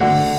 ส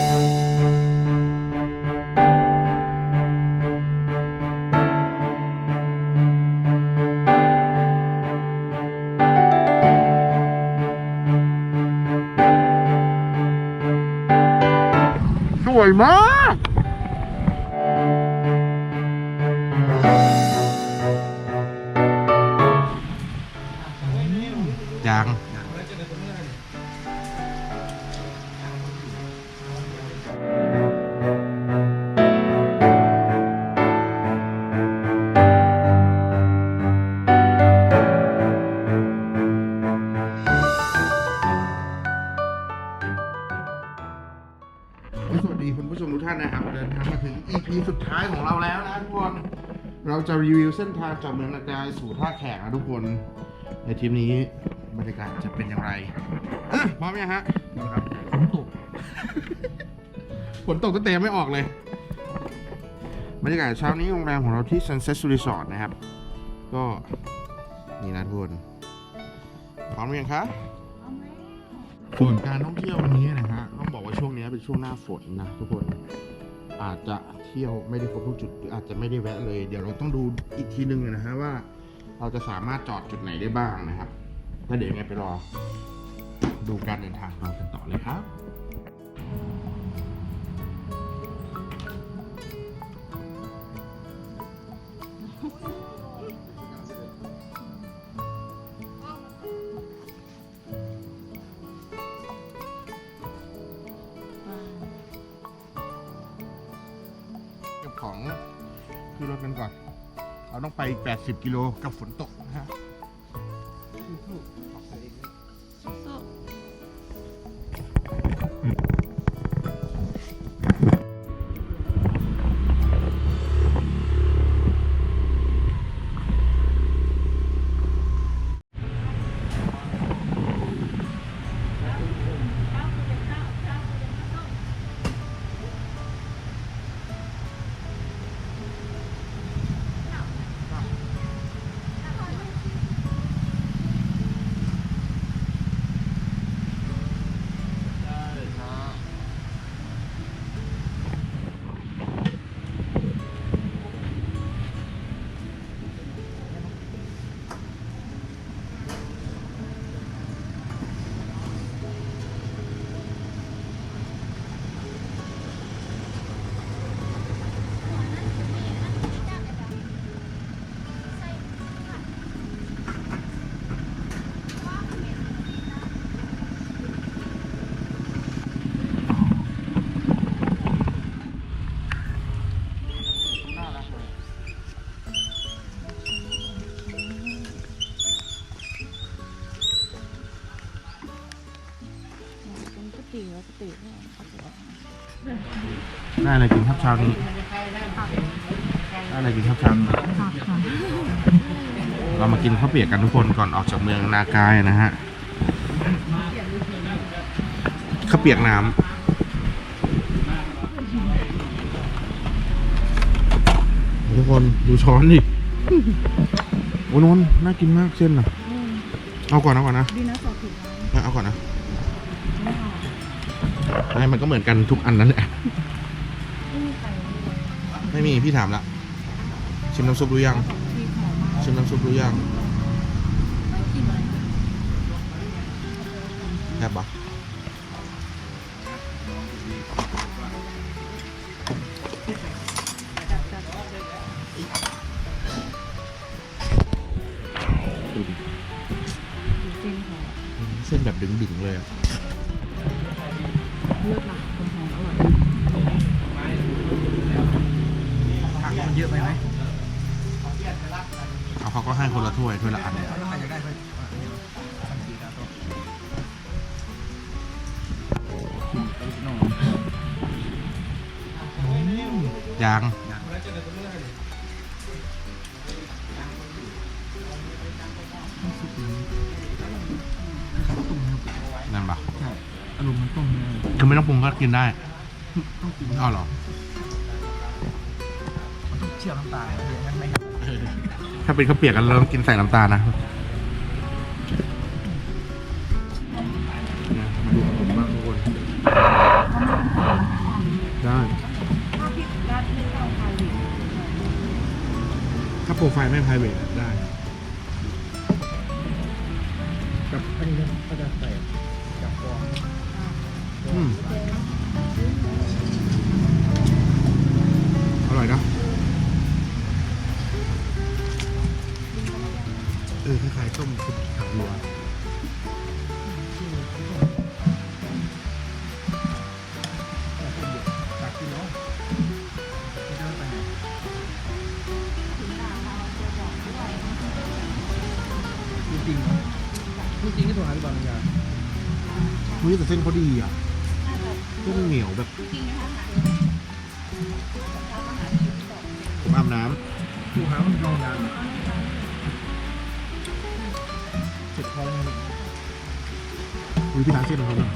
สุดท้ายของเราแล้วนะทุกคน เราจะรีวิวเส้นทางจากเมืองนากายสู่ท่าแขกนะทุกคน ในทริปนี้บรรยากาศจะเป็นอย่างไรอะพร้อมยังฮะครับฝนตกฝนตกก็เตะไม่ออกเลย บรรยากาศเช้านี้โรงแรมของเราที่ Sunset Resort นะครับ ก็นี่นะทุกคนพร้อมหรือยังคะส่วนการท่องเที่ยววันนี้นะฮะต้องบอกว่าช่วงนี้เป็นช่วงหน้าฝนนะทุกคน อาจจะเที่ยวไม่ได้ครบทุกจุดหรืออาจจะไม่ได้แวะเลย เดี๋ยวเราต้องดูอีกทีหนึ่งนะฮะว่า เราจะสามารถจอดจุดไหนได้บ้างนะครับแล้วเดี๋ยวยังไงไปรอ ดูการเดินทางของเรากันต่อเลยครับ ของคือรถกันก่อน เราต้องไปอีก 80 กิโลกับฝนตกนะฮะ ได้อะไรกินครับเช้านี้ได้อะไรกินครับเช้านี้ผักค่ะเรามากินข้าวเปียกกันทุกคนก่อนออกจากเมืองนากายนะฮะข้าวเปียกน้ำทุกคนดูช้อนดิโอ้นนน่ากินมากเส้นอะ เอาก่อนเอาก่อนนะดีนะสอดผิดนะเอาก่อนนะ ไม่มันก็เหมือนกันทุกอันนั่นแหละ ไม่มีพี่ถามละชิมน้ำซุปหรือยังที่หอมมากชิมน้ำซุปหรือยังไม่กินเลยแซ่บปะดูดิดูเส้นหอมเส้นแบบดึงๆเลยอะเลือดหลักคนหอมอ ให้คนละถ้วยถ้วยละอันแล้วใครอยากได้ไปอะเดี๋ยวสั่งสีดาวโต๊ะออริจินอลยางต้มนะครับนั่นปะใช่อารมณ์มันต้มเนี่ยคือไม่ต้องปรุงก็กินได้ต้องกินอ้าวเหรอมันต้องเชี่ยวน้ำตาลนะอย่างนั้นไม่ ถ้าเป็นข้าวเปียกกันเราต้องกินใส่น้ำตาลนะมาดูผมบ้างทุกคนได้ถ้าโปรไฟล์ไม่ private ได้ ฮ้ยแต่เส้นเขาดีอะเส้นเหนียวแบบผมอาบน้โทรหามันลองนานเจ็บท้องเลยำอุ้ยพี่ร้านเส้นของเขาเนี่ย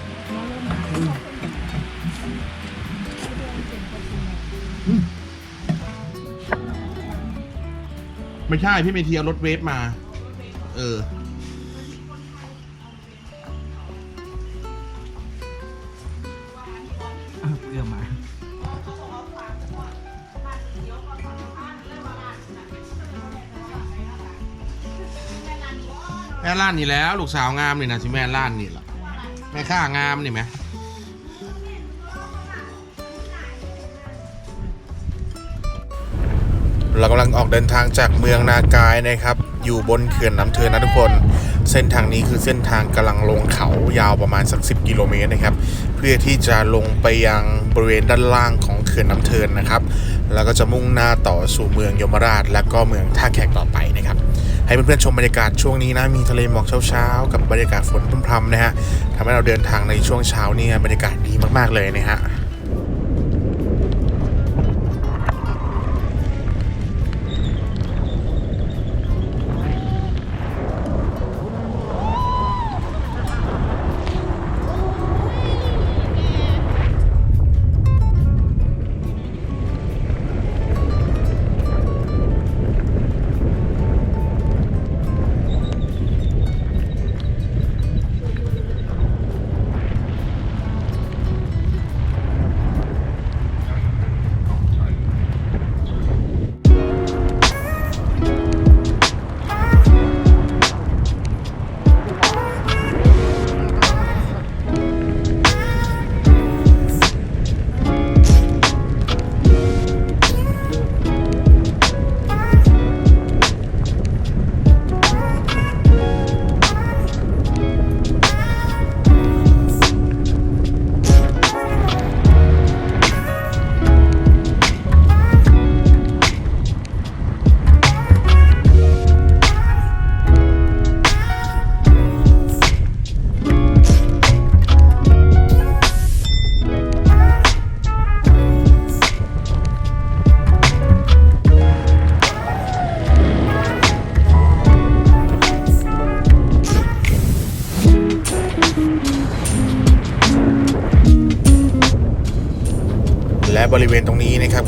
ไม่ใช่พี่เมทีเอารถเวฟมา เออานนี่แล้ว ลูกสาวงามนี่นะชิแม่ล้านนี่แหละแม่ข้างามนี่ไหมเรากำลังออกเดินทางจากเมืองนากายนะครับ อยู่บนเขื่อนน้ำเทินนะทุกคน เส้นทางนี้คือเส้นทางกำลังลงเขายาวประมาณสัก 10 กิโลเมตรนะครับ เพื่อที่จะลงไปยังบริเวณด้านล่างของเขื่อนน้ำเทินนะครับ แล้วก็จะมุ่งหน้าต่อสู่เมืองยมราช และก็เมืองท่าแขกต่อไปนะครับ ให้เพื่อนๆชมบรรยากาศช่วงนี้นะมีทะเลหมอกเช้าๆกับบรรยากาศฝนพรำๆนะฮะทำให้เราเดินทางในช่วงเช้าเนี่ยบรรยากาศดีมากๆเลยนะฮะและ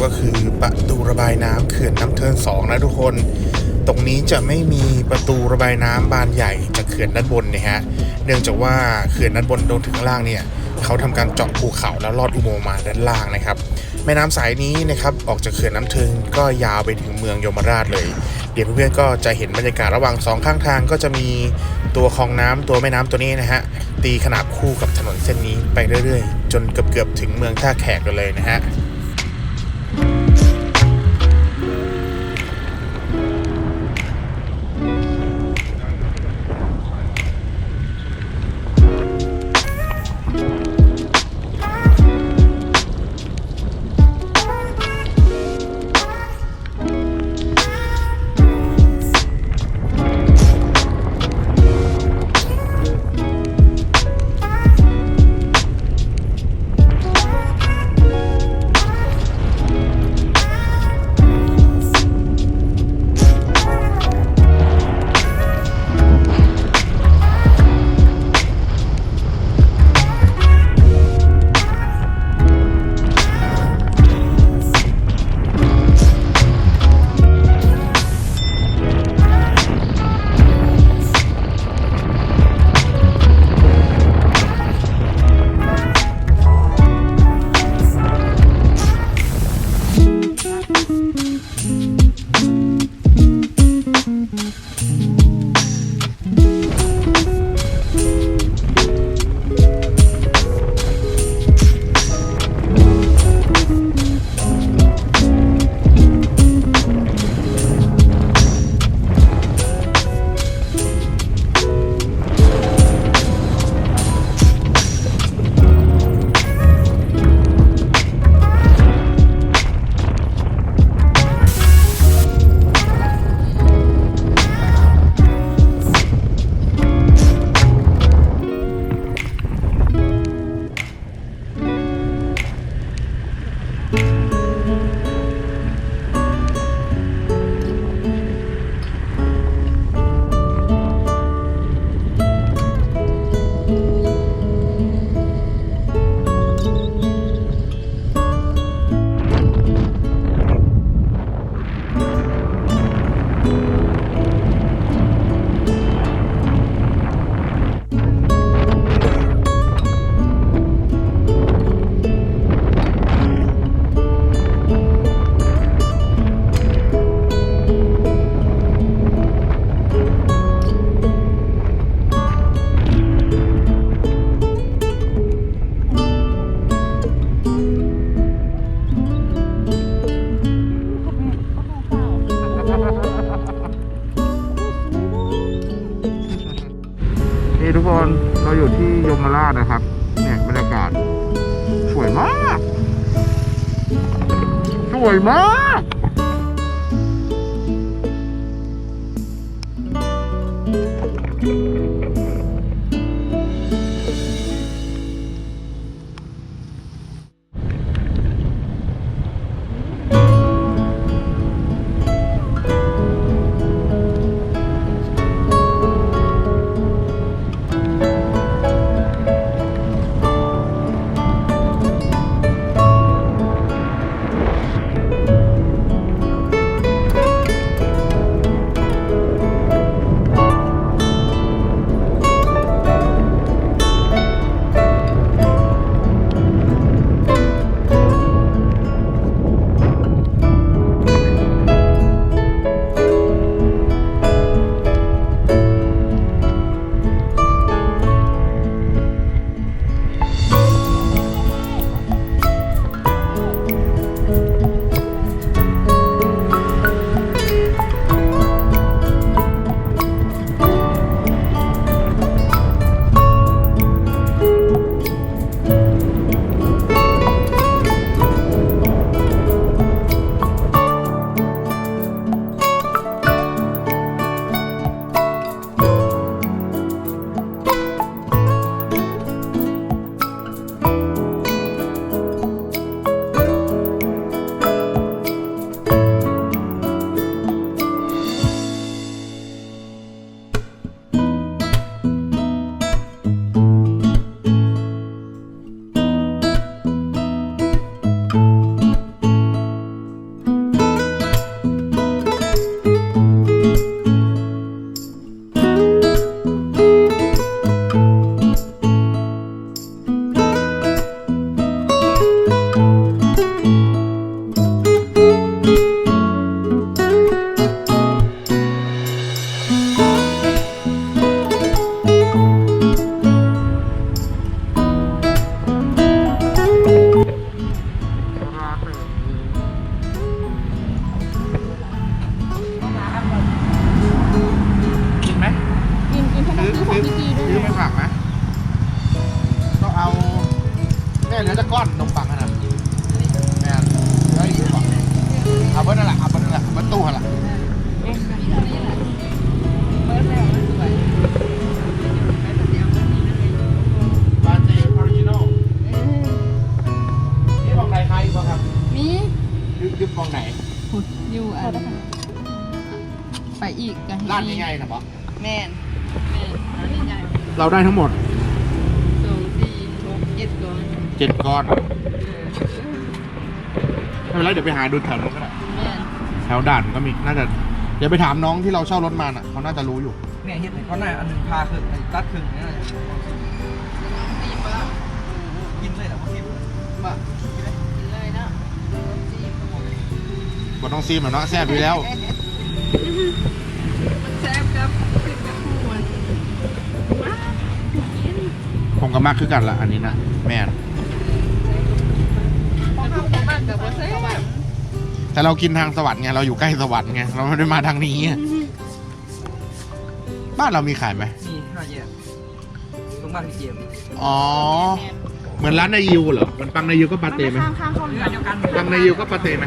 ก็คือประตูระบายน้ำเขื่อนน้ำเทินสองนะทุกคน ตรงนี้จะไม่มีประตูระบายน้ำบานใหญ่จากเขื่อนด้านบนนะฮะ เนื่องจากว่าเขื่อนด้านบนตรงถึงล่างเนี่ยเขาทำการเจาะภูเขาแล้วลอดอุโมงค์มาด้านล่างนะครับ แม่น้ำสายนี้นะครับออกจากเขื่อนน้ำเทินก็ยาวไปถึงเมืองยมราชเลย เดี๋ยวเพื่อนๆก็จะเห็นบรรยากาศระหว่างสองข้างทางก็จะมีตัวคลองน้ำตัวแม่น้ำตัวนี้นะฮะตีขนาบคู่กับถนนเส้นนี้ไปเรื่อยๆ จนเกือบๆถึงเมืองท่าแขกกันเลยนะฮะ น สว เราได้ทั้งหมดสองสี่หกเจ็ดก้อนเจ็ดก้อนไม่เป็นไรเดี๋ยวไปหาดูแถวนู้นก็ได้แม่นแถวด่านก็มีน่าจะเดี๋ยวไปถามน้องที่เราเช่ารถมาน่ะเขาน่าจะรู้อยู่ เนี่ยเฮ็ดเขาหน้าอันหนึ่งพาครึ่งอันตัดครึ่งเนี่ยนะกินเลยเหรอพวกกินมากินเลยเลยนะสี่บทต้องซีมเหรอเนาะแซ่บอยู่แล้ว ก็มากคือกันละอันนี้นะแม่นพอเข้าไปบ้านกับว่าแซ่บแต่เรากินทางสวรรค์ไงเราอยู่ใกล้สวรรค์ไงเราไม่ได้มาทางนี้อะบ้านเรามีขายไหมมีห้าแยกตรงบ้านพี่เจมส์อ๋อ เหมือนร้านนายยิวเหรอมันปังนายยิวก็ปาเต้ไหมข้างข้างๆเขาเรือเดียวกันปังนายยิวก็ปาเต้ไหม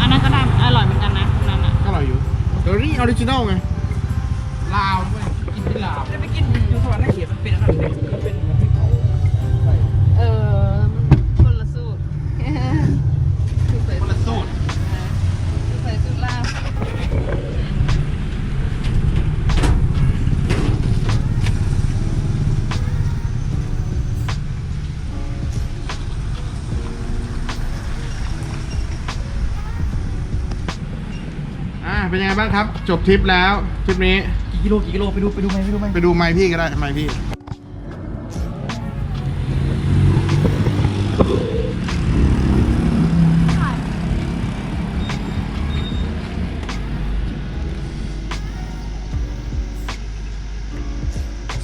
อันนั้นก็ได้อร่อยเหมือนกันนะนั่นอะก็อร่อยอยู่แต่นี่ออริจินอลไงลาวด้วยกินที่ลาวได้ไปกินอยู่สวรรค์นักเขียนมันเป็นอะไร เป็นยังไงบ้างครับ จบทริปแล้วทริปนี้ กี่กิโลกี่กิโลไปดูไปดูไหมไปดูไหมไปดูไมค์พี่ก็ได้ไมค์พี่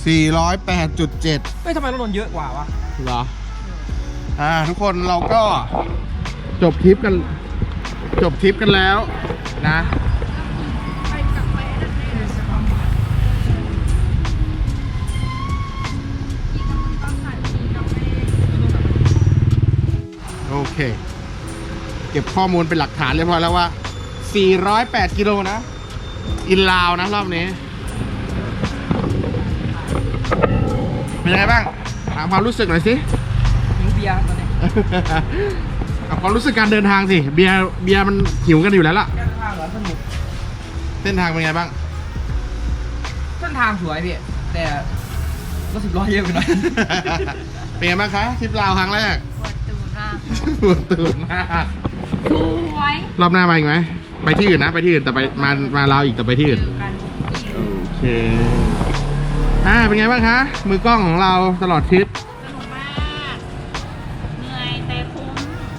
สี่ร้อยแปดจุดเจ็ดเฮ้ยทำไมรถนนท์เยอะกว่าวะเหรอ อ่า ทุกคนเราก็จบทริปกัน จบทริปกันแล้วนะ เค เก็บข้อมูลเป็นหลักฐานเรียบร้อยแล้วว่า 408 กิโลนะ อินลาวนะรอบนี้ เป็นยังไงบ้าง ถามความรู้สึกหน่อยสิหิวเบียร์ตอนนี้เอาความรู้สึกการเดินทางสิ เบียร์เบียร์มันหิวกันอยู่แล้วล่ะ เส้นทางเหรอสนุกเส้นทางเป็นไงบ้าง เส้นทางสวยพี่ แต่รถสิบล้อเยอะไปหน่อย เป็นไงบ้างคะทริปลาวครั้งแรก ปวดตูดมากปวดตูดมากสวยรอบหน้ามาอีกไหมไปที่อื่นนะไปที่อื่นแต่ไปมามาลาวอีกแต่ไปที่อื่น เจอกันอีกโอเค อ่า เป็นไงบ้างคะ มือกล้องของเราตลอดทริป สนุกมากเหนื่อยแต่คุ้ม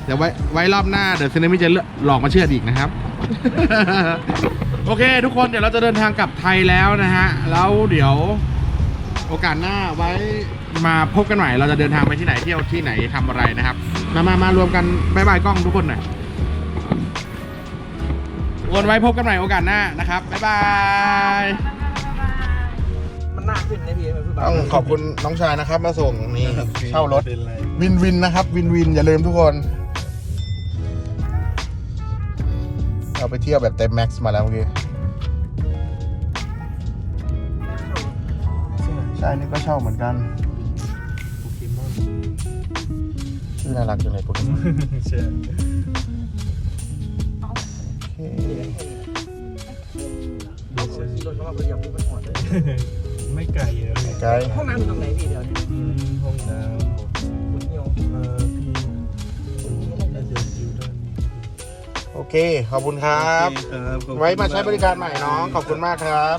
เดี๋ยวไว้ไว้รอบหน้า เดี๋ยวเซนมิจะหลอกมาเชื่อดอีกนะครับ โอเค ทุกคนเดี๋ยวเราจะเดินทางกลับไทยแล้วนะฮะ แล้วเดี๋ยวโอกาสหน้าไว้ มาพบกันใหม่เราจะเดินทางไปที่ไหนเที่ยวที่ไหนทำอะไรนะครับ มามามารวมกันบายบายกล้องทุกคนหน่อยวนไว้พบกันใหม่โอกาสหน้านะครับบ๊ายบาย มันน่าขึ้นนะพี่มันคือแบบต้องขอบคุณน้องชายนะครับ มาส่งนี่เช่ารถ วินวินนะครับ วินวินอย่าลืมทุกคน เราไปเที่ยวแบบเต็มแม็กซ์มาแล้วเมื่อกี้ใช่นี่ก็เช่าเหมือนกันชื่อ น่ารักจังเลยโปเกมอนใช่โอเครถเขามาประหยัดมันหมดเลยไม่ไกลเลยไกลห้องน้ำอยู่ตรงไหนพี่เดี๋ยวอืมห้องน้ำคุณเหี่ยวเอ่อพี่น่าจะอยู่ด้านนี้โอเค ขอบคุณครับโอเคครับขอบคุณไว้มาใช้บริการใหม่น้อง ขอบคุณมากครับ